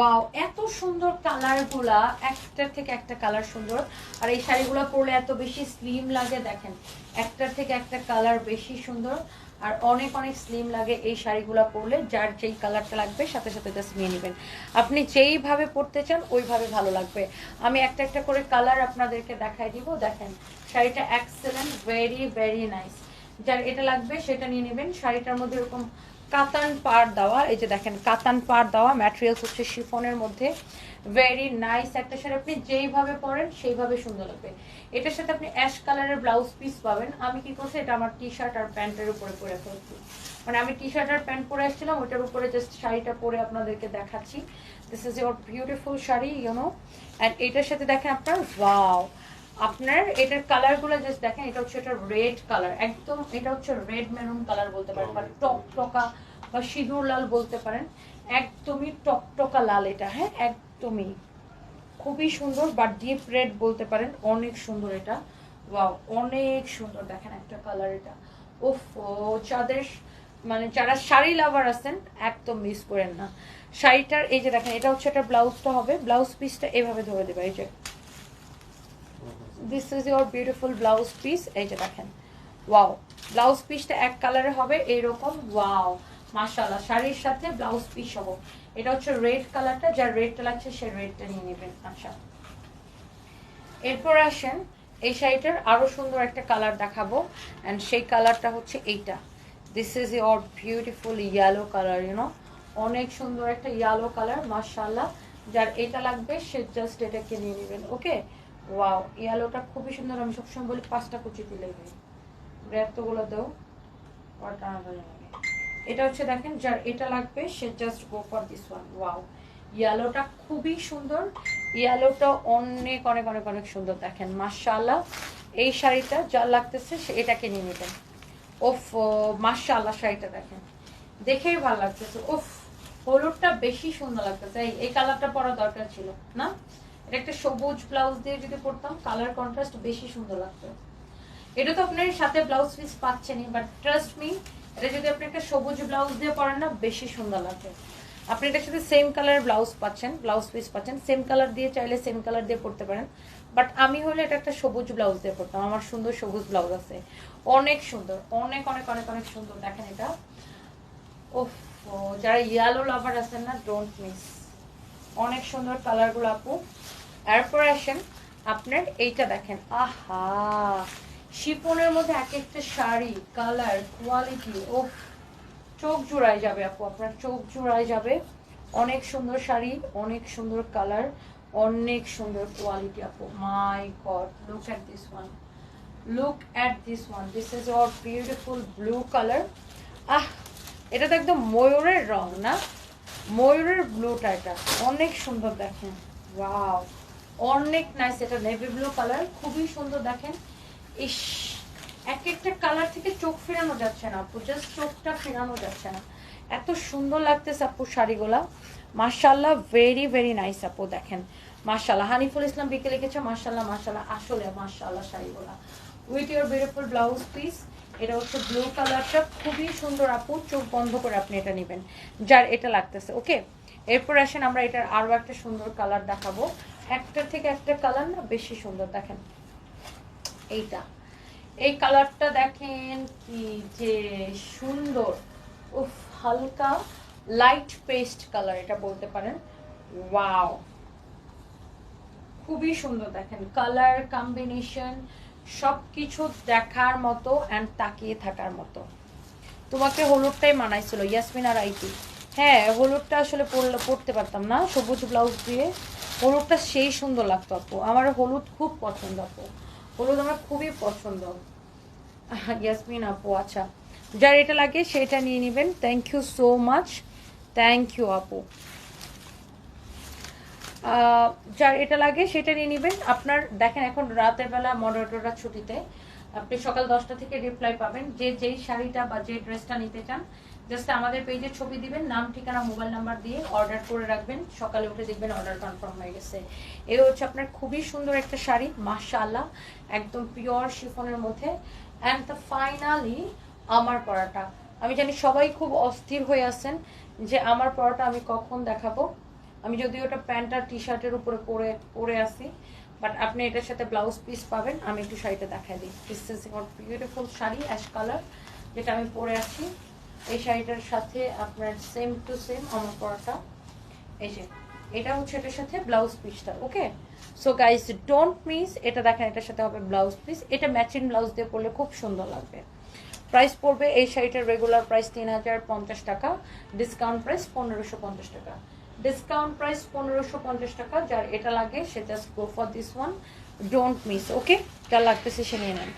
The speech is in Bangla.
ওয়াও এত সুন্দর কালারগুলা একটার থেকে একটা কালার সুন্দর। আর এই শাড়িগুলো পরলে এত বেশি স্লিম লাগে, দেখেন একটার থেকে একটা কালার বেশি সুন্দর। আর অনেক অনেক স্লিম লাগে এই শাড়িগুলো পরলে, যার যেই কালারটা লাগবে, সাথে সাথে জাস্ট নিয়ে নেবেন। আপনি যেইভাবে পরতে চান, ওইভাবে ভালো লাগবে। আমি একটা একটা করে কালার আপনাদেরকে দেখাই দিব, দেখেন, শাড়িটা এক্সেলেন্ট ভেরি ভেরি নাইস যার এটা লাগবে, সেটা নিয়ে নেবেন। শাড়িটার মধ্যে এরকম কাতান পার দেওয়া, এই যে দেখেন, কাতান পার দেওয়া ম্যাটেরিয়ালস হচ্ছে শিফনের মধ্যে। ভেরি নাইস একটা শাড়ি। আপনি যেইভাবে পরেন, সেইভাবে সুন্দর লাগবে। এটার সাথে আপনি অ্যাশ কালারের ব্লাউজ পিস পাবেন। আমি কি করছি, এটা আমার টি শার্ট আর প্যান্টের উপরে পরে ফেলছি। মানে আমি টি শার্ট আর প্যান্ট পরে আসছিলাম, ওইটার উপরে জাস্ট শাড়িটা পরে আপনাদেরকে দেখাচ্ছি। This is your beautiful sari you know and এটার সাথে দেখেন আপনার ওয়াও আপনার এটার কালারগুলো জাস্ট দেখেন এটা হচ্ছে এটা রেড কালার একদম এটা হচ্ছে রেড মেরুন কালার বলতে পারেন বা টকটকা বা সিঁদুর লাল বলতে পারেন একদমই টকটকা লাল এটা হ্যাঁ একদমই। খুবই সুন্দর বা ডিপ রেড বলতে পারেন অনেক সুন্দর এটা। ওয়াও অনেক সুন্দর দেখেন একটা কালার এটা। ওফ যাদের মানে যারা শাড়ি লাভার আছেন একদম মিস করেন না। শাড়িটার এই যে দেখেন এটা হচ্ছে একটা ব্লাউজটা হবে ব্লাউজ পিসটা এভাবে ধরে দেবে এই যে। This is your beautiful blouse piece এই যে দেখেন। ওয়াও ব্লাউজ পিসটা এক কালারে হবে, এইরকম। ওয়াও মাশাআল্লাহ, শাড়ির সাথে ব্লাউজ পিস সহ এটা হচ্ছে রেড কালারটা যার রেডটা লাগছে সে রেডটা নিয়ে নেবেন। আচ্ছা। এরপর আসেন, এই শাড়িটার আরও সুন্দর একটা কালার দেখাবো। অ্যান্ড সেই কালারটা হচ্ছে এইটা। This is your beautiful yellow colour you know অনেক সুন্দর একটা ইয়েলো কালার মাশাআল্লাহ। যার এটা লাগবে, সে জাস্ট এটাকে নিয়ে নেবেন ওকে ওয়াও ইয়েলোটা খুবই সুন্দর। আমি সবসময় বলি পাঁচটা কুচি দিলেই হয়। এতগুলো দাও আর। এটা হচ্ছে দেখেন, যার এটা লাগবে, সে just go for this one wow ইয়ালোটা খুবই সুন্দর। ইয়ালোটা অনেক অনেক অনেক অনেক সুন্দর দেখেন। মাশাআল্লাহ, এই শাড়িটা যা লাগতেছে, সে এটাকে নিয়ে নেবেন। ওফ, মাশাআল্লাহ শাড়িটা দেখেন। দেখেই ভালো লাগতেছে। ওফ, হলুদটা বেশি সুন্দর লাগতেছে। এই এই কালারটা পরা দরকার ছিল, না? এটা একটা সবুজ ব্লাউজ দিয়ে যদি পরতাম কালার কন্ট্রাস্ট বেশি সুন্দর লাগতো। এটা তো আপনার সাথে ব্লাউজ পিস পাচ্ছেনই বাট ট্রাস্ট মি এটা যদি আপনি একটা সবুজ ব্লাউজ দিয়ে পরেন না, বেশি সুন্দর লাগবে। আপনি এটার সাথে সেম কালারের ব্লাউজ পাচ্ছেন ব্লাউজ পিস পাচ্ছেন সেম কালার দিয়ে চাইলে সেম কালার দিয়ে পরতে পারেন। বাট আমি হলে এটা একটা সবুজ ব্লাউজ দিয়ে পরতাম, আমার সুন্দর সবুজ ব্লাউজ আছে। অনেক সুন্দর, অনেক অনেক অনেক অনেক সুন্দর, দেখেন এটা। ওফ যারা ইয়েলো লাভার আছেন না ডোন্ট মিস অনেক সুন্দর কালারগুলো আপু। এরপর আসেন আপনার এইটা দেখেন। আহা! শিপনের মধ্যে এক একটা শাড়ি কালার কোয়ালিটি ও চোখ জোড়ায় যাবে আপু, আপনার চোখ জোড়ায় যাবে। অনেক সুন্দর শাড়ি, অনেক সুন্দর কালার অনেক সুন্দর কোয়ালিটি আপু। My god look at this one look at this one this is our beautiful blue colour ah! এটা তো একদম ময়ূরের রং না? ময়ূরের ব্লুটা এটা। অনেক সুন্দর দেখেন। ওয়াও অনেক নাইস এটা নেভি ব্লু কালার খুবই সুন্দর দেখেন। ইস, এক একটা কালার থেকে চোখ ফেরানো যাচ্ছে না আপু জাস্ট চোখটা ফেরানো যাচ্ছে না। এত সুন্দর লাগতেছে আপু শাড়িগুলা। মার্শাল্লাহ ভেরি ভেরি নাইস আপু, দেখেন। মার্শাল্লাহ হানিফুল ইসলাম বিকে লিখেছে মার্শাল্লাহ মার্শাল্লাহ আসলে মার্শাল্লাহ শাড়িগুলা। With your beautiful blouse piece এটা হচ্ছে ব্লু কালারটা খুবই সুন্দর আপু, চোখ বন্ধ করে আপনি এটা নেবেন। যার এটা লাগতেছে ওকে এরপর আসেন আমরা এটার আরও একটা সুন্দর কালার দেখাবো। একটা থেকে একটা কালার না বেশি সুন্দর, দেখেন। এইটা। এই কালারটা দেখেন কি যে সুন্দর। উফ, হালকা লাইট পেস্ট কালার এটা বলতে পারেন। ওয়াও খুবই সুন্দর দেখেন। কালার কম্বিনেশন সব কিছু দেখার মতো অ্যান্ড তাকিয়ে থাকার মতো। তোমাকে হলুদটাই মানাইছিল ইয়াসমিন আর আইটি হ্যাঁ হলুদটা আসলে পরতে পারতাম না। সবুজ ব্লাউজ দিয়ে হলুদটা সেই সুন্দর লাগতো, আপু। আমার হলুদ খুব পছন্দ, আপু। হলুদ আমার খুবই পছন্দ। ইয়াসমিন আপু আচ্ছা। যার এটা লাগে সেটা নিয়ে নেবেন। Thank you so much thank you আপু। যার এটা লাগে সেটা নিয়ে নেবেন। আপনার, দেখেন এখন রাতের বেলা মডারেটররা ছুটিতে। আপনি সকাল দশটা থেকে রিপ্লাই পাবেন। যে যেই শাড়িটা বা যে ড্রেসটা নিতে চান জাস্ট আমাদের পেজে ছবি দিবেন, নাম, ঠিকানা মোবাইল নাম্বার দিয়ে অর্ডার করে রাখবেন। সকালে উঠে দেখবেন অর্ডার কনফার্ম হয়ে গেছে। এই হচ্ছে আপনার খুবই সুন্দর একটা শাড়ি, মাশাআল্লাহ, একদম পিওর শিফনের মধ্যে। অ্যান্ড দ্য ফাইনালি আমার পরাটা। আমি জানি সবাই খুব অস্থির হয়ে আছেন যে আমার পরাটা আমি কখন দেখাবো। আমি যদিও ওটা প্যান্ট আর টি শার্টের উপরে পরে পরে আসি বাট আপনি এটার সাথে ব্লাউজ পিস পাবেন। আমি একটু শাড়িটা দেখাই দিই। This is beautiful sari ash colour যেটা আমি পরে আছি। এই শাড়িটার সাথে আপনার সেম টু সেম আমার পরাটা। এই যে এটা হচ্ছে এটার সাথে ব্লাউজ পিসটা okay so guys don't miss এটা দেখেন এটার সাথে হবে ব্লাউজ পিস এটা ম্যাচিং ব্লাউজ দিয়ে পরলে খুব সুন্দর লাগবে। প্রাইস পড়বে এই শাড়িটার রেগুলার প্রাইস তিন হাজার পঞ্চাশ টাকা ডিসকাউন্ট প্রাইস পনেরোশো পঞ্চাশ টাকা। ডিসকাউন্ট প্রাইস পনেরোশো পঞ্চাশ টাকা, যার এটা লাগে, সে just go for this one don't miss okay যা লাগতেছে সে নিয়ে নেন।